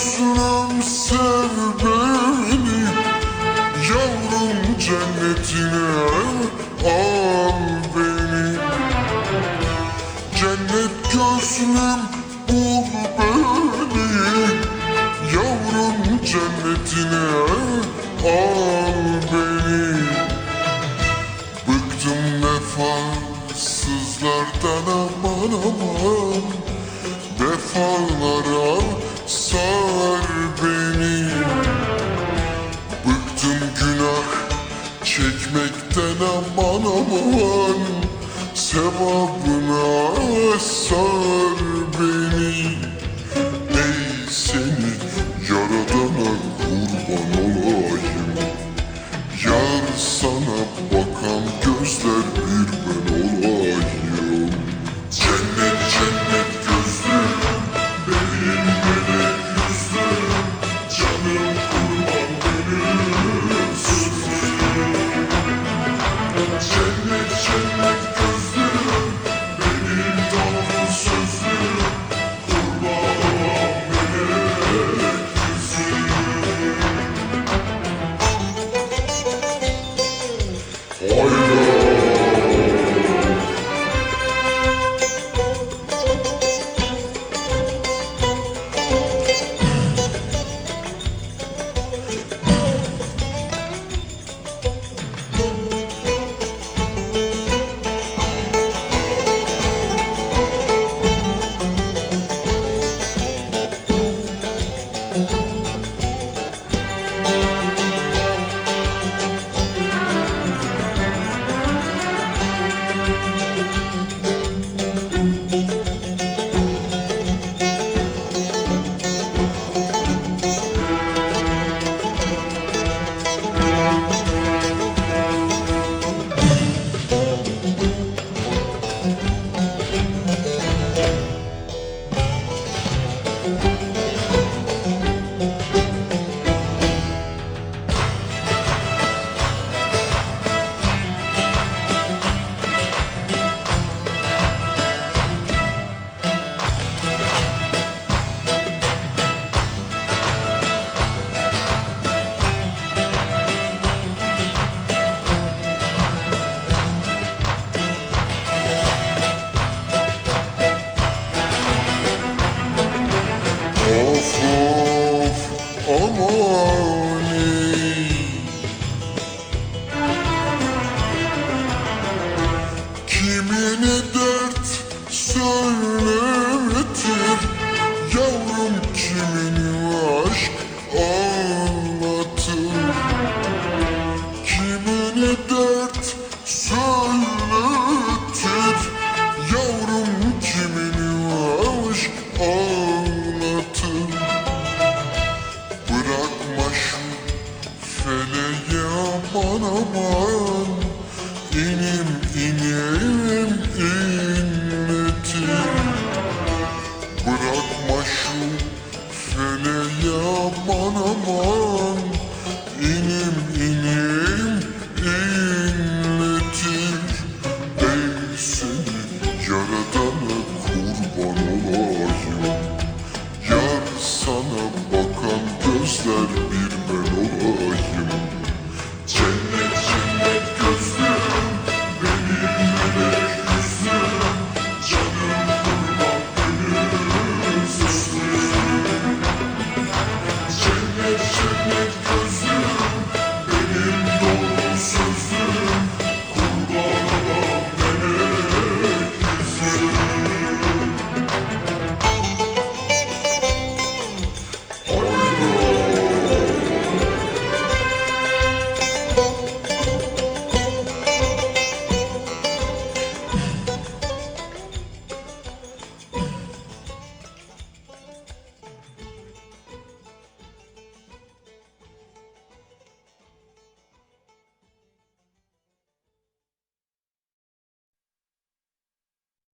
Aslım sev beni Yavrum cennetine al beni. Cennet gözlüm bul beni Yavrum cennetine al Kimine dert söyletir Yavrum kimini aşk anlatır